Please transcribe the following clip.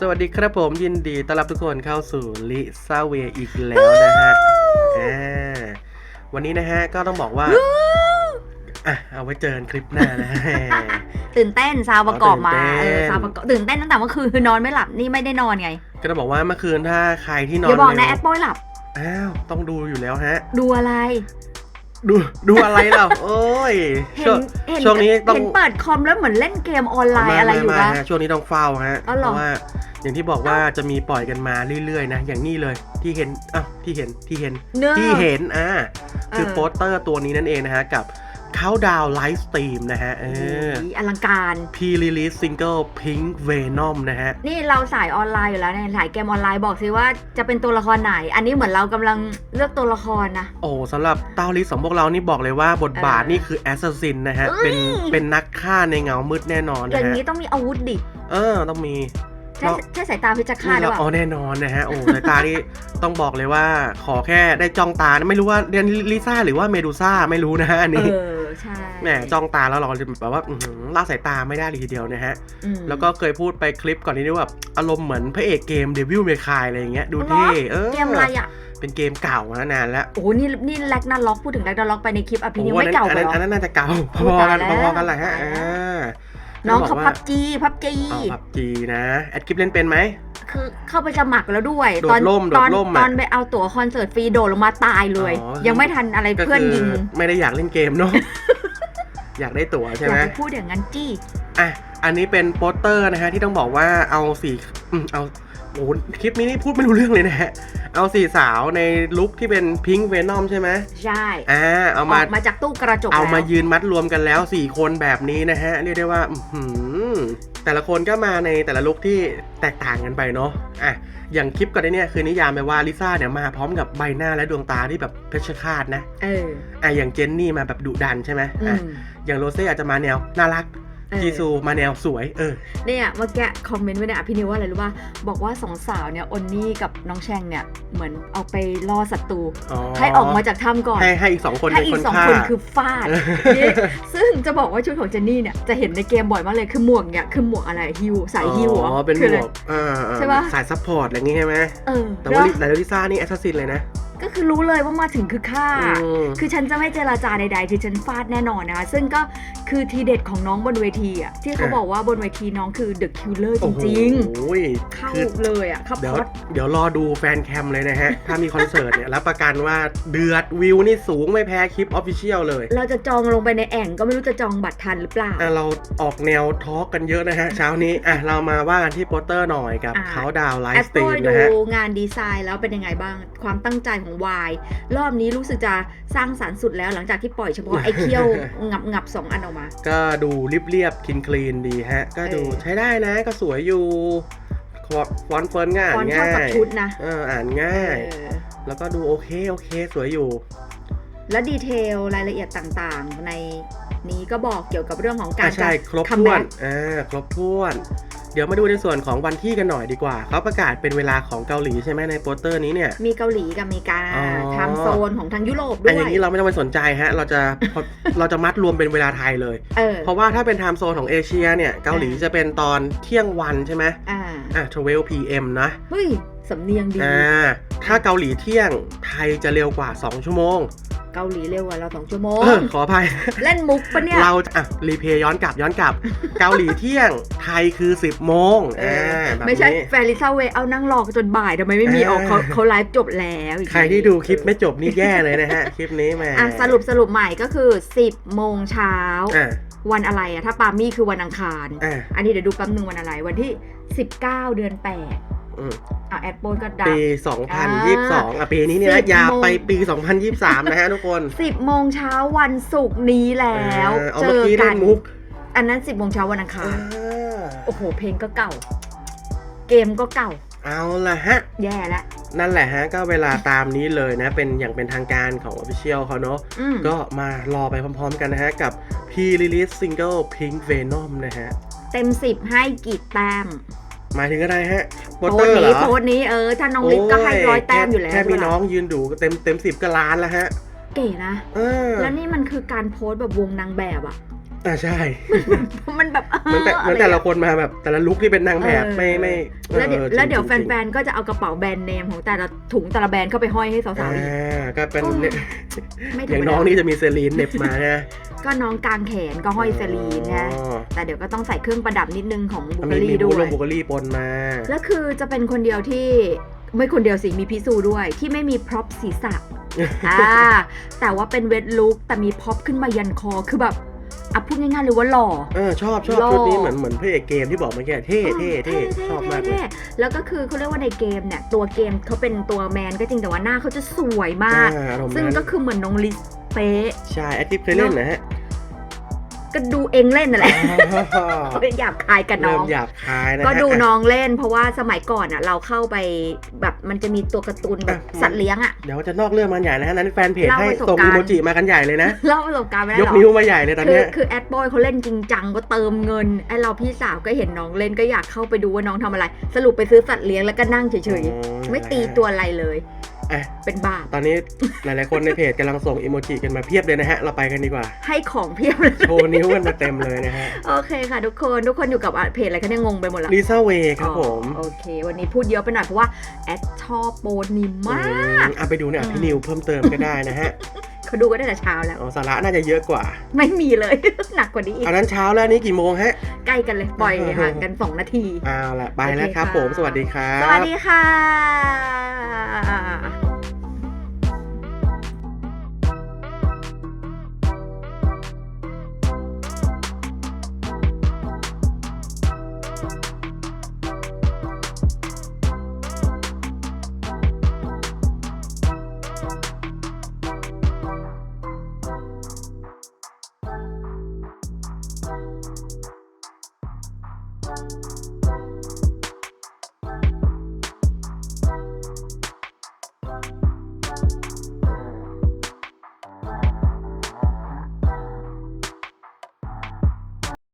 สวัสดีครับผมยินดีต้อนรับทุกคนเข้าสู่ลิซาเวอีกแล้วนะฮะอ่าวันนี้นะฮะก็ต้องบอกว่าอะเอาไว้เจอกันคลิปหน้านะฮะตื่นเต้นซาวประกอบมาอ๋อตื่นเต้นเออซาวประกอบตื่นเต้นตั้งแต่เมื่อคืนคือนอนไม่หลับนี่ไม่ได้นอนไง ก็ต้องบอกว่าเมื่อคืนถ้าใครที่นออนย่าบอกนะเร็วแอปเปิลหลับอ้าวต้องดูอยู่แล้วฮะ ดูอะไร ดูดูอะไรเราโอ้ยเห็ช่วนงเห็นช่วงนี้ต้องเห็นเปิดคอมแล้วเหมือนเล่นเกมออนไลน์อะไรอยู่ม่วะม่ฮะช่วงนี้ต้องเฝ้าฮะอ๋อเหรอเพราะว่า อย่างที่บอกว่าจะมีปล่อยกันมาเรื่อยๆนะอย่างนี้เลยที่เห็นอ้าวที่เห็นที่เห็น เนื้อ ที่เห็นอ่าคือเออโปสเตอร์ตัวนี้นั่นเองนะฮะกับ เขาดาวไลฟ์สตรีมนะฮะเออโอ้ยอลังการพีรีลิสซิงเกิลพิงค์เวนอมนะฮะ นี่เราสายออนไลน์อยู่แล้วเนี่ยสายเกมออนไลน์บอกสิว่าจะเป็นตัวละครไหน อันนี้เหมือนเรากำลังเลือกตัวละครนะ โอ้สำหรับเต้าลิสของพวกเรานี่บอกเลยว่าบทบาทเออนี่คือแอสซัสซินนะฮะเอ้ยเป็นเป็นนักฆ่าในเงามืดแน่นอนอนะย่างฮะนี้ต้องมีอาวุธดิ เออต้องมีใช่ใช่สายตาพิจฆาตหรือเปอ๋อล่าแน่นอนนะฮะโอ้สายตาที่ต้องบอกเลยว่าขอแค่ได้จ้องตานะไม่รู้ว่าเรียนลิซ่าหรือว่าเมดูซ่าไม่รู้นะฮะอันเอนี้ อใช่แหมจ้องตาแล้วเราจะแบบว่าอื้อหือละสายตาไม่ได้เลยทีเดียวนะฮะอืมแล้วก็เคยพูดไปคลิปก่อนนี้ด้วยว่าอารมณ์เหมือนพระเอกเกมเดวิลเมคายอะไรอย่างเงี้ยดูเท่เออเกมอะไรอะเป็นเกมเก่านะนานแล้ว โอ้โหนี่นี่แลกนาล็อกพูดถึงแลกนาล็อกไปในคลิปอภินิวโอ้ไม่เก่าอันไปนั้นหรออันนั้นน่าจะเก่าพโอ้อๆกันตายแล้วพอๆกันแหละฮะตายแล้วอ่า น้องเขาบกพัว่าบจีพับจีอ๋อพับจีนะ แอดคลิปเล่นเป็นไหม คือเข้าไปสมัครแล้วด้วยโดดตอนร่มโดดตอนร่มอะตอนไปเอาตั๋วคอนเสิร์ตฟรีโดดลงมาตายเลยอ๋อยังไม่ทันอะไรก็เพื่อนคืยิง ไม่ได้อยากเล่นเกมเนาะ อยากได้ตั๋วใช่อไหมยากจะพูดอย่างนั้นจี้ อะ อันนี้เป็นโปสเตอร์นะฮะที่ต้องบอกว่าเอาสีอืมเอา โอ้โหคลิปนี้นี่พูดไม่รู้เรื่องเลยนะฮะ เอาสี่สาวในลุคที่เป็นพิงค์เวนอมใช่ไหมใช่อ่าเอาอมาอกมาจากตู้กระจกเอามาแล้วยืนมัดรวมกันแล้ว 4 คนแบบนี้นะฮะ เรียกได้ว่าอื้อหือแต่ละคนก็มาในแต่ละลุคที่แตกต่างกันไปเนาะอะอย่างคลิปก่อนหน้าเนี่ยคือนิยามไปว่าลิซ่าเนี่ยมาพร้อมกับใบหน้าและดวงตาที่แบบเพชรฆาตนะเอออะอย่างเจนนี่มาแบบดุดันใช่ไหมอือะมอย่างโรเซ่อาจจะมาแนวน่ารักเออ จีซูมาแนวสวย เออ เนี่ยเมื่อกี้คอมเมนต์ไว้ในอภินิวว่าอะไรรู้ป่ะบอกว่าสองสาวเนี่ยอนนี่กับน้องแชงเนี่ยเหมือนเอาไปล่อศัตรูอ๋อให้ออกมาจากถ้ำก่อน ให้ให้อีกสองคนถ้าเป็นอีคกนสองฆ่าคนคือฟาดนี่ซึ่งจะบอกว่าชุดของเจนนี่เนี่ยจะเห็นในเกมบ่อยมากเลยคือหมวกเนี่ยคือหมวกอะไรฮิวสายฮิวเหรอ๋ออเป็นหคืมอะไรวกอ่าอ่าใช่ปะสายซัพพอร์ตอะไรอย่างงี้ใช่ไหมเออแต่ว่าแล้วแต่ลิซ่านี่แอสซัสซินเลยนะ ก็คือรู้เลยว่ามาถึงคือฆ่า อืม คือฉันจะไม่เจราจาใดๆ คือฉันฟาดแน่นอนนะคะ ซึ่งก็คือทีเด็ดของน้องบนเวทีอะ ที่เขาอะบอกว่าบนเวทีน้องคือ The Killer จโอ้โหริงๆเข้าคือเลยอะเข้าเดี๋ยวพอดเดี๋ยวรอดูแฟนแคมเลยนะฮะ ถ้ามีคอนเสิร์ตเนี่ย รับประกันว่าเดือดวิวนี่สูงไม่แพ้คลิปออฟฟิเชียลเลย เราจะจองลงไปในแอ่งก็ไม่รู้จะจองบัตรทันหรือเปล่า อะเราออกแนวทอล์กกันเยอะนะฮะ เช้านี้อะเรามาว่ากันที่โปสเตอร์หน่อยกับอะ เขาดาวไลแอฟ์ปสตรีเปิลมดูนะฮะ งานดีไซน์แล้วเป็นยังไงบ้าง ความตั้งใจของวายรอบนี้รู้สึกจะสร้างสรรค์สุดแล้วหลังจากที่ปล่อยเฉพาะไอ้เขี้ยวงับงับๆสองอันออกมา ก็ดูเรียบๆคลีนคลีนๆดีฮะ ก็ดูเออใช้ได้นะก็สวยอยู่ฟอนต์เฟิร์นง่ายฟอนต์เข้าง่ากับยชุดนะเอออ่านง่ายเออแล้วก็ดูโอเคโอเคสวยอยู่ และดีเทลรายละเอียดต่างๆ ในนี้ก็บอกเกี่ยวกับเรื่องของการอะใช่จะครบคัมถ้วแบ็นกอ่าครบถ้วน เดี๋ยวมาดูในส่วนของวันที่กันหน่อยดีกว่า เขาประกาศเป็นเวลาของเกาหลีใช่ไหมในโปสเตอร์นี้เนี่ย มีเกาหลีกับอเมริกาอ๋อไทม์โซนของทางยุโรปด้อันวอย่างยนี้เราไม่ต้องไปสนใจฮะ เราจะเราจะมัดรวมเป็นเวลาไทยเลยเออเพราะว่าถ้าเป็นไทม์โซนของเอเชียเนี่ยเกาหลีจะเป็นตอนเที่ยงวันใช่ไหมอ่าอะ12 PM นะเฮ้ยสำเนียงดีอ่าถ้าเกาหลีเที่ยงไทยจะเร็วกว่า 2 ชั่วโมง เกาหลีเร็วกว่าเราสองชั่วโมงเออขออภัย เล่นมุกปะเนี่ย เราอะรีเพย์ย้อนกลับย้อนกลับ เกาหลีเที่ยงไทยคือ 10โมงเออ่าอแบบไม่ใช่นี้แฟริซาเวย์เอานั่งรอจนบ่ายทำไมไม่มีเออออกเขาเขาไลฟ์จบแล้วอีกใครที่ดูคลิปไม่จบนี่แย่เลยนะฮะ คลิปนี้แหม่อะสรุปสรุปใหม่ก็คือ 10โมงเช้า อะวันอะไรอะถ้าปามี่คือวันอังคาร อะอันนี้เดี๋ยวดูแป๊บนึงวันอะไรวันที่ 19 เดือน 8 อืมเอาแอดโปนก็ดัปี 2022อะปีนี้เนี่ยสินะบอย่าโมง ไปปี 2023 นะฮะทุกคน10โมงเช้าวันศุกร์นี้แล้วเออเอาเจเมื่ออกี้กัเล่นนมุกอันนั้น10โมงเช้าวันอังคารอ่าโอ้โหเพลงก็เก่า เกมก็เก่า เอาละฮะ แย่แล้วนั่นแหละฮะ ก็เวลาตามนี้เลยนะ เป็นอย่างเป็นทางการของ Official เขาเนาะ อืมก็มารอไปพร้อมๆกันนะฮะ กับ P-Release Single Pink Venom นะฮะ เต็ม10ให้กี่แต้ม หมายถึงอะไรฮะโปสโพเตสอต์ร์เหรนี้อโพสต์นี้เออ ถ้าน้องลิศก็ให้ร้อยแต้มอยู่แล้วแค่มีใช่ปะน้องยืนดูก็เต็มเต็มสิบก็ล้านแล้วฮะ เก๋นะ เออ แล้วนี่มันคือการโพสต์แบบวงนางแบบอะ อ่าใช่ มันแบบเหมือนแต่เหมือนแต่ละคนมาแบบ แต่ละลุคที่เป็นนางแบบเออไม่ไม่แล้วเดี๋ยวออแล้วเดี๋ยวจริงๆแฟนๆ ก็จะเอากระเป๋าแบรนด์เนมของแต่ละถุงแต่ละแบรนด์เข้าไปห้อยให้สาวอ่าๆอีกก็เป็นโอ้เนี่ยไม่อธรรย่างมน้องดานี่จะมีเซรีนเหน็บมานะก็น้องกลางแขนก็ห้อยเซรีนนะอ๋อแต่เดี๋ยวก็ต้องใส่เครื่องประดับนิดนึงของบุอะคมีลีมีด้บุวลยงบุกลี่ปนมา แล้วคือจะเป็นคนเดียวที่ไม่คนเดียวสิมีพิสูด้วยที่ไม่มีพร็อพศีรษะอ่าแต่ว่าเป็นเวทลุกแต่มีพ็อปขึ้นมายันคอคือแบบ อะพูดง่ายๆเลยว่าหล่อ เออชอบชอบหล่อชุดนี้เหมือนเหมือนพระเอกเกมที่บอกเมื่อกี้เท่เท่เท่ชอบมากเลยเท่ๆแล้วก็คือเขาเรียกว่าในเกมเนี่ยตัวเกมเขาเป็นตัวแมนก็จริงแต่ว่าหน้าเขาจะสวยมากอ่าอารมณ์ซึ่งนั้นก็คือเหมือนน้องลิสเป๊ะใช่แอคทิฟเคยเล่นนะฮะ ก็ดูเองเล่นนั่นแหละหยาบคายกับน้เริ่อมงหยาบคายนะฮะก็ดูน้องเล่น เพราะว่าสมัยก่อนอะเราเข้าไปแบบมันจะมีตัวการ์ตูนแบบอะสัตว์เลี้ยงอะเดี๋ยวจะนอกเรื่องมันใหญ่นะฮะนั้นแฟนเพจเล่าให้ประสบส่งการณ์อีโมจิมากันใหญ่เลยนะเล่าประสบการณ์ไม่ได้ยกหรอนิ้วมาใหญ่เลยตอนคือเนี้ยคือแอดบอยเขาเล่นจริงจังก็เติมเงินไอเราพี่สาวก็เห็นน้องเล่นก็อยากเข้าไปดูว่าน้องทำอะไร สรุปไปซื้อสัตว์เลี้ยงแล้วก็นั่งเฉยอ๋อๆไม่ตีตัวอะไรเลย อะ เป็นบ้าตอนนี้หลายๆคนในเพจกำลังส่งอีโมจิกันมาเพียบเลยนะฮะ เราไปกันดีกว่า ให้ของเพียบเลย โชว์นิ้วกันมาเต็มเลยนะฮะ โอเคค่ะทุกคน ทุกคนอยู่กับอะเพจอะไรคะเนี่ยงงไปหมดละลิซ่าเวครับผมอ๋อโอเค วันนี้พูดเยอะไปหน่อยเพราะว่าแอดชอบโปรนิมมากอืมอะไปดูเนี่ยพี่นิวเพิ่มเติมก็ได้นะฮะเขาดูก็ได้แต่เช้าแล้ว อ๋อสาระน่าจะเยอะกว่า ไม่มีเลย หนักกว่านี้อีกอันนั้นเช้าแล้วอันนี้กี่โมงฮะ ใกล้กันเลย ปล่อยห่างกันสองนาทีเอาละไปแล้วครับโอเคค่ะผม สวัสดีครับ สวัสดีค่ะ